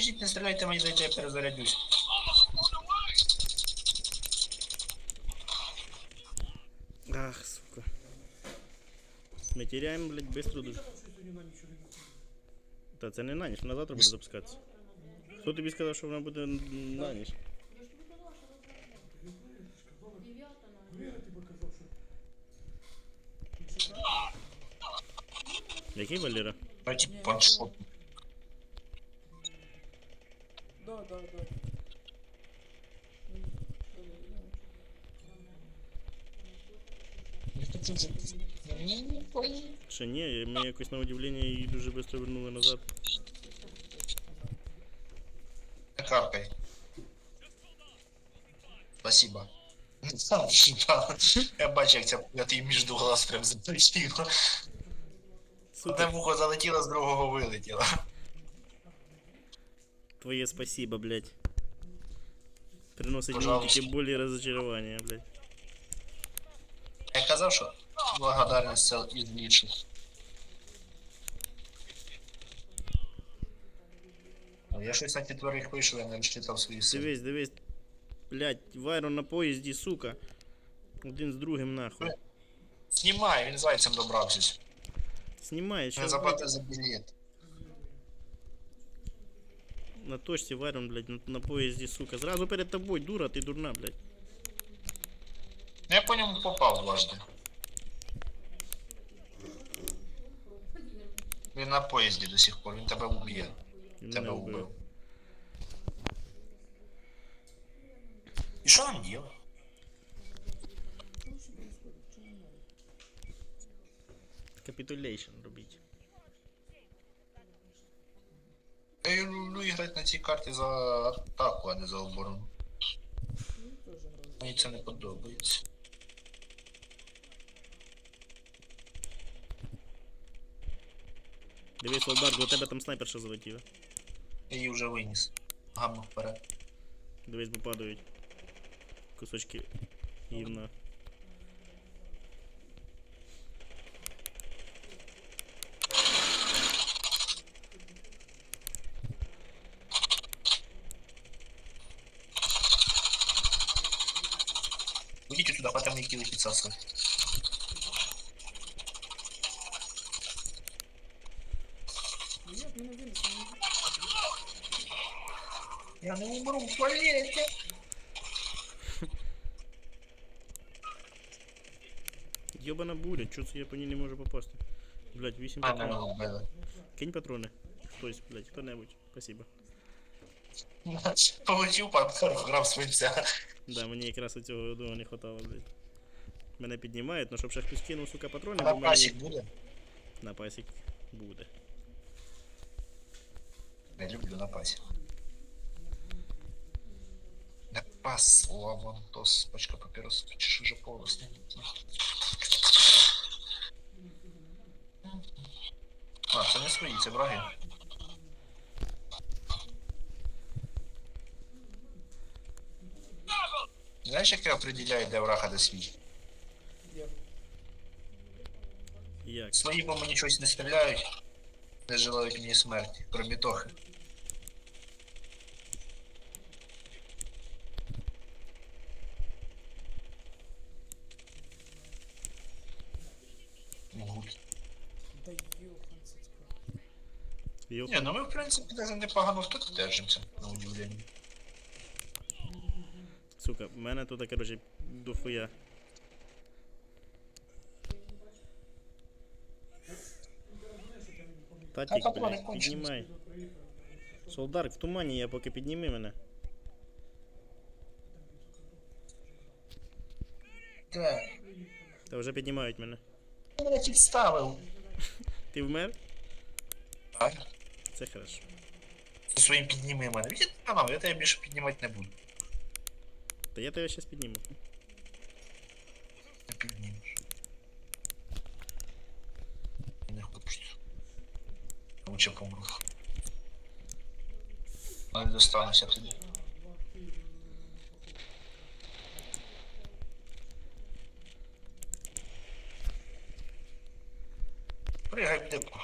Подождіть, не стріляйте мені дайте, я перезарядюсь. Ах, сука. Ми теряємо, блядь, быстро дуже. Та це не на ніч, вона завтра буде запускатися. Хто тобі сказав, що вона буде на ніч? Який Валера? Давайте паншот. Да, да. Ще ні, ми якось на удивлення її дуже швидко вернули назад. Не. Спасибо. Спасибо. Я бачу, як ця пуля ти між глаз прям залетіла. Одне вухо залетіло, з другого вилетіло. твоє спасибо, блядь. Приносить мені Пожалуйста. тільки болі і розочарування, блядь. Я казав, що благодарність це із ліпших. Ну, Я щось на четверих вийшов, я не розчитав свої сили. Дивись, дивись. Блядь, Вайрон на поїзді, сука. Один з другим нахуй. Знімай, він зайцем добрався. Знімає, Не що заплатив за білет. на точці Вайрон, блядь, на, на поїзді, сука. Зразу перед тобою, дура, ти дурна, блядь. Ну, Я по ньому попав дважди. Він на поїзді до сих пор, він тебе вб'є. Він Тебе мене вбив. вбив. І що нам діло? Капітулейшн робіть. Люблю грати на цій карті за атаку, а не за оборону. Ну. Мені це не подобається. Дивись, Солдар, до тебе там снайперша залетіла. Я її вже виніс. Гамма вперед. Дивись, бо падають. Кусочки гівна. сюда, потом мне килы підсасувати. Нет, меня вынесли. Я не умру в туалете. Йобана буря, чого це я по ній не можу попасти? Блядь, 8 А, не патронів. вбили. Кинь патрони. Хтось, блядь, хто-небудь. Спасибо. Получив панкар, вграв свинця. Да, мені якраз цього одного не хватало, блядь. Мене піднімають, ну щоб ще хтось кинув, сука, патрони, бо На в мене пасік є- буде? на пасік буде. Я люблю на пасік. На пас, лавантос, пачка папірос, чи що же полосне. А, це не свої, це враги. Знаєш, як я определяю, де враг, а де свій? Як? Свої по мені щось не стріляють, не желають мені смерті, крім Тохи. Да. Йо, Ні, ну ми в принципі даже непогано тут держимося, на удивлення. сука, в мене тут, короче, дохуя. Татік, патрони блядь, кончились. піднімай. Солдарк, в тумані я поки підніми мене. Так. Та вже піднімають мене. Ти мене підставив. Ти вмер? Так. Це хорошо. Зі своїм підніми мене. Від канал, я тебе більше піднімати не буду. Та я тебе щас підніму. Лучше помру. Але достануся тоді. Пригай в депо.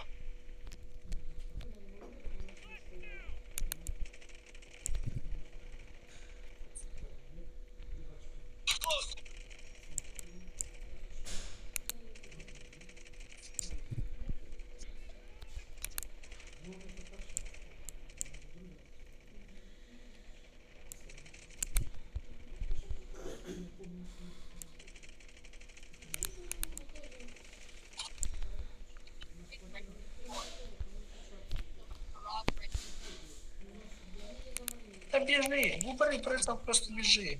біжи, убери прицел, просто біжи.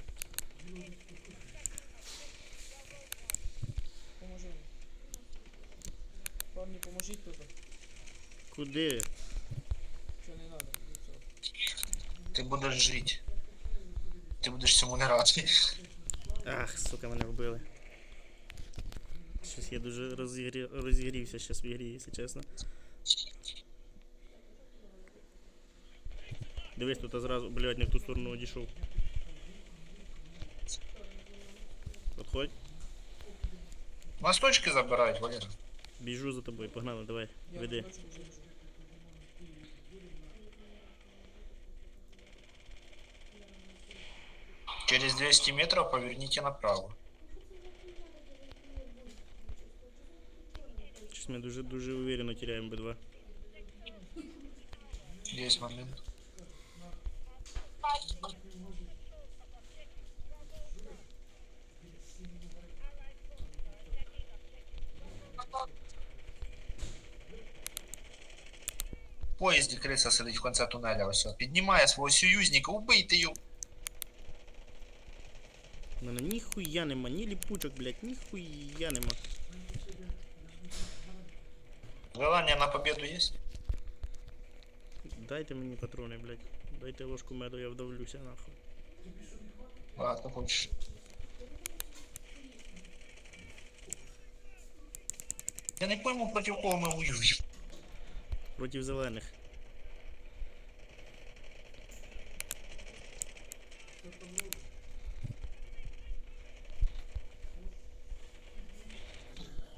Поможи мені. Парні, поможіть тут. Куди? Що не треба. Ти будеш жити. Ти будеш цьому не радий. Ах, сука, мене вбили. Щось я дуже розігрі... розігрівся щас в ігрі, якщо чесно. Дивись, тут зразу, блядь, не в ту сторону одійшов. Отходь, Нас точки забирають, Валера. біжу за тобою, погнали, давай, Я веди. на точку вже біжу. Через 200 метров поверните направо. Щось ми дуже дуже уверенно теряємо Б2. Есть момент. В поїзді криса сидить в кінці тунеля, ось. Піднімає свого союзника, убийте його. У мене ніхуя нема, ні ліпучок, блядь, ніхуя нема. Желание на победу есть? Дайте мені патрони, блядь. Дайте ложку меду, я вдавлюся нахуй. Ладно, хочешь. Я не пойму, проти кого ми воюємо. Проти зелених.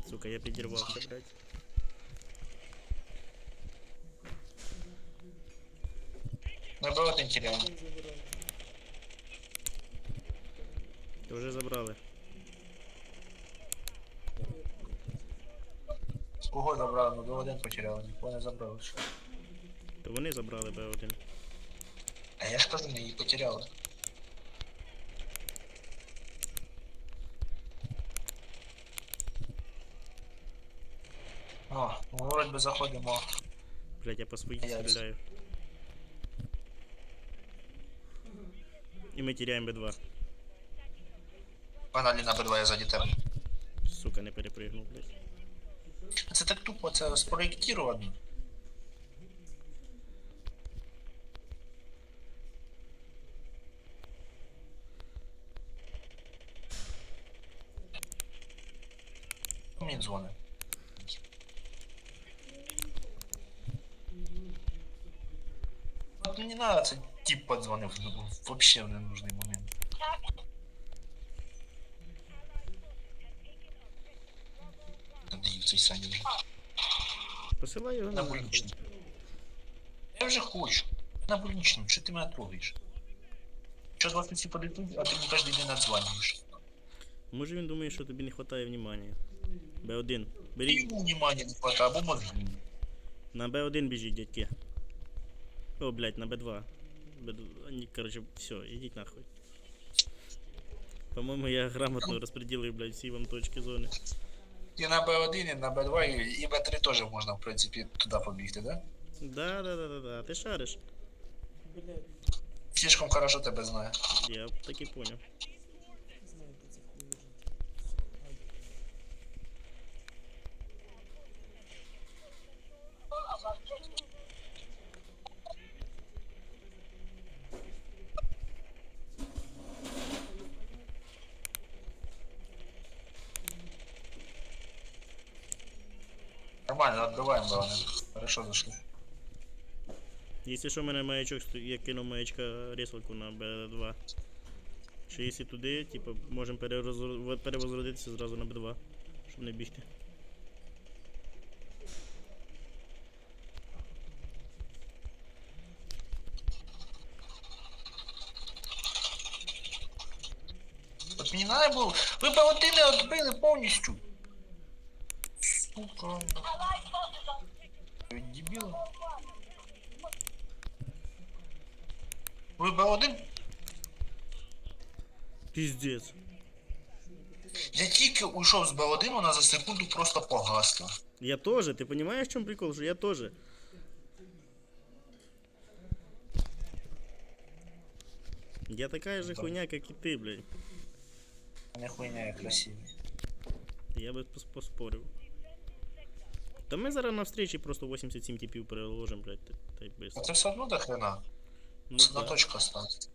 Сука, я підірвався, блядь. Ми Б1 теряємо. Він забирає. Та вже забрали. Кого забрали? Ну, Б1 потеряли, нікого не забрали. ще. То вони забрали Б1. А я ж кажу, ми її потеряли. О, ну, вроде би заходимо. Блядь, я по своїй Я стріляю. І ми теряємо Б2. Погнали на Б2, я ззаді тебе. Сука, не перепригнув, блядь. Це так тупо, це спроєктировано. Мені дзвонить. От не надо, це тип подзвонив, ну, вообще в ненужний момент. Надію цей Саня. Посилай його На больничну. Я вже хочу. На больничну, що ти мене трогаєш? Що з вас всі подійдуть, а ти мені кожен день надзвонюєш. Може він думає, що тобі не вистачає внимання. Б1. І Беріть. йому внимання не хватає, або мозги. На Б1 біжіть, дядьки. О, блядь, на Б2. Б2. Они, короче, все, ідіть нахуй. По-моєму, я грамотно розподілив, блядь, всі вам точки зони. І на Б1, і на Б2, і і Б3 теж можна, в принципі, туди побігти, да? Да, да, да, да, да. Ти шариш. Блядь, Слишком хорошо тебе знаю. Я так і поняв. Нормально, отбиваем Б1. Хорошо зашли. Якщо що, в мене маячок, сто- я кинув маячка ресалку на Б2. Що якщо туди, типу, можемо перерозро- перевозродитися зразу на Б2, щоб не бігти. От мені надо було. Ви Б1 не відбили повністю. Сука. Ви дебіли. Ви Б1? Піздець. Я тільки уйшов з Б1, вона за секунду просто погасла. Я тоже, ти розумієш, в чому прикол? Що я тоже. Я такая же Да. хуйня, как и ты, блядь. Не хуйня, я красивий. Я би пос- поспорив. Та ми зараз на встречі просто 87 типів переложимо, блядь, та, й без. А це все одно до хрена. Ну, Одна да. точка осталась.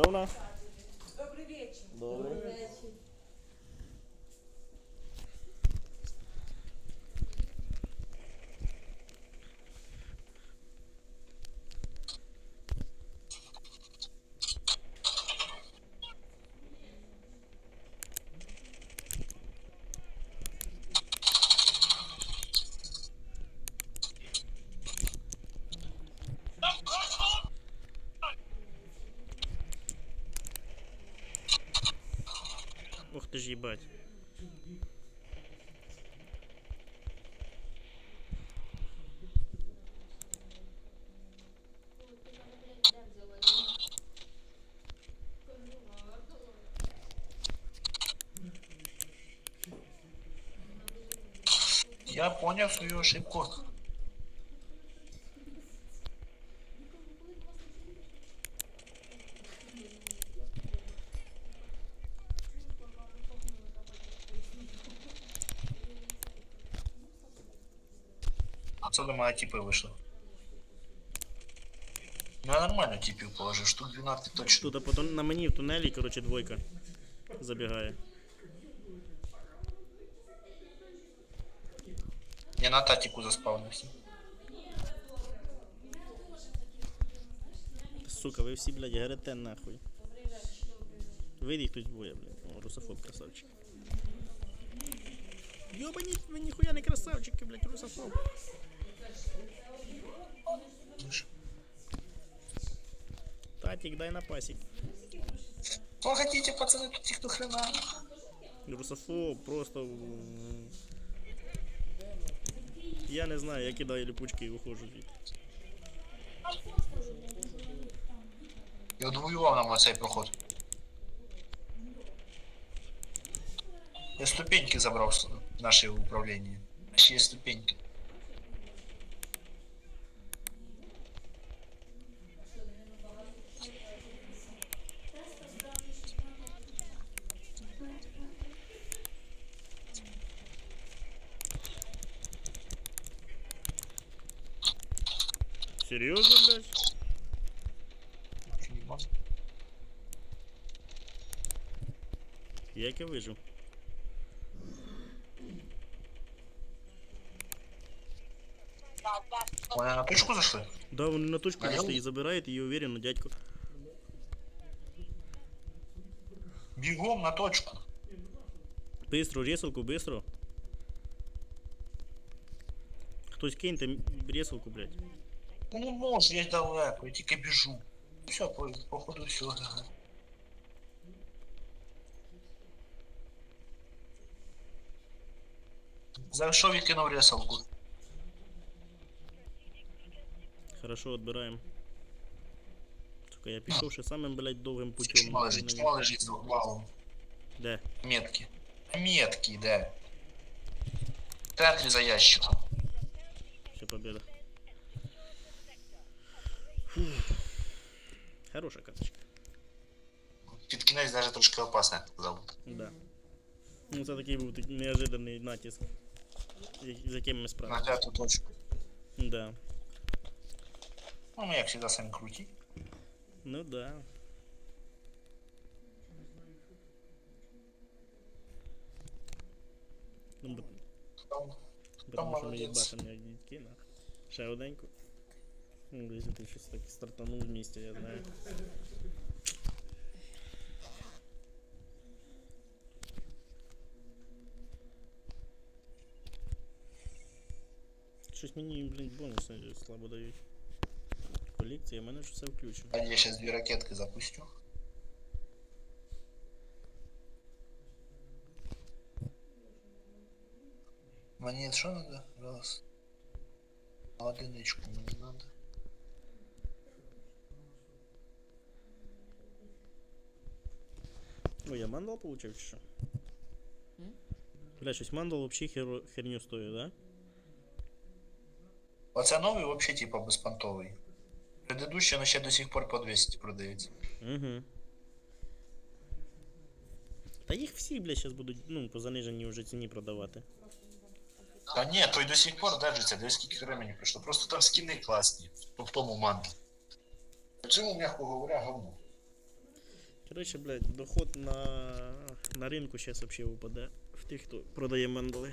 Петровна? Добрый вечер. Добрий. Ух ти ж їбать. Я понял свою ошибку. Отсюда моя типы вышла. Ну я нормально типів положив, штук 12 точно. Тут а потім на мені в тунелі, коротше, двойка забігає. Я на татіку заспавнився. Сука, ви всі, блядь, горите нахуй. Вийди хтось двоє, блядь. О, русофоб красавчик. Йобані, ви ніхуя не красавчики, блядь, русофоб. Татик, дай на пасік. Что хотите, пацаны, тут их до хрена. Русофоб просто. м, Я не знаю, я кидаю липучки і ухожу звідти. Я одвоював нам оцей проход. Я ступеньки забрав з- в наше управління. Ще є ступеньки. Серйозно, блядь? Як я вижив? Вони на точку зайшли? Да, вони на точку А я зайшли у- і забирають її уверенно, дядько. Бігом на точку. Бистро, ресалку, бистро. Хтось киньте м- ресалку, блядь. Ну не можу, я далеко, я тільки біжу. Все, по, походу все. Зайшов і кинув ресалку. Хорошо, відбираємо. Сука, я пішов ще самим, блядь, довгим путем. Чмо лежить, чмо лежить з валом. Де? Метки. Метки, да. В центрі за ящиком. Ще победа. Фух. Хороша карточка. Під кінець навіть трошки опасно, я б сказав. Да. Ну це такий був такий неожиданний натиск. з- З яким ми На справилися. п'яту точку. Да. Ну, ми як завжди самі круті. Ну да. Ну, бо- Там, Потому що ми молодець. їбашимо як дітки, на. Ще оденьку. Ну, десь ти щось так стартанув в місті, я знаю. Щось мені, блін, бонуси слабо дають. Колекція, в мене ж все включено. А я зараз дві ракетки запустю. Монет что надо? Раз. А одиничку мне надо. Ой, я мандал получив чи що? Бля, щось мандал вообще хер... херню стоїть, да? Оце новий вообще типа безпонтовий. Предыдущий, но ще до сих пор по 200 продається. Угу. Та їх всі, бля, зараз будуть, ну, по заниженій вже ціні продавати. Та ні, той до сих пор держиться, десь скільки времени пройшло. Просто там скіни класні, по в тому мантлі. Чому, м'яко говоря, говно. Коротше, блядь, доход на, на ринку зараз вообще упаде в тих, хто продає мандали.